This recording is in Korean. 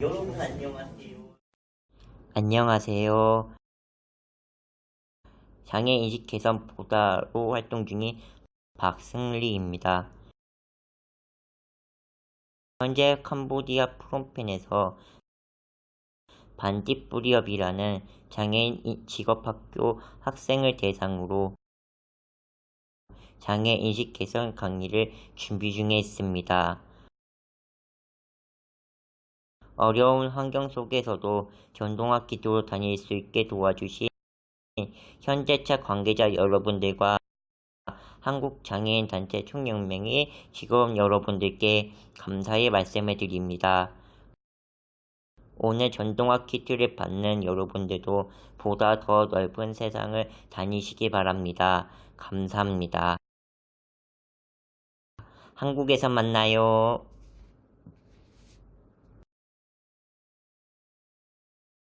여러분 안녕하세요. 안녕하세요. 장애 인식 개선 보다로 활동 중인 박승리입니다. 현재 캄보디아 프롬펜에서 반디뿌리업이라는 장애인 직업학교 학생을 대상으로 장애 인식 개선 강의를 준비 중에 있습니다. 어려운 환경 속에서도 전동학 기도 다닐 수 있게 도와주신 현대차 관계자 여러분들과 한국장애인 단체 총연맹의 직원 여러분들께 감사의 말씀을 드립니다. 오늘 전동화 키트를 받는 여러분들도 보다 더 넓은 세상을 다니시기 바랍니다. 감사합니다. 한국에서 만나요.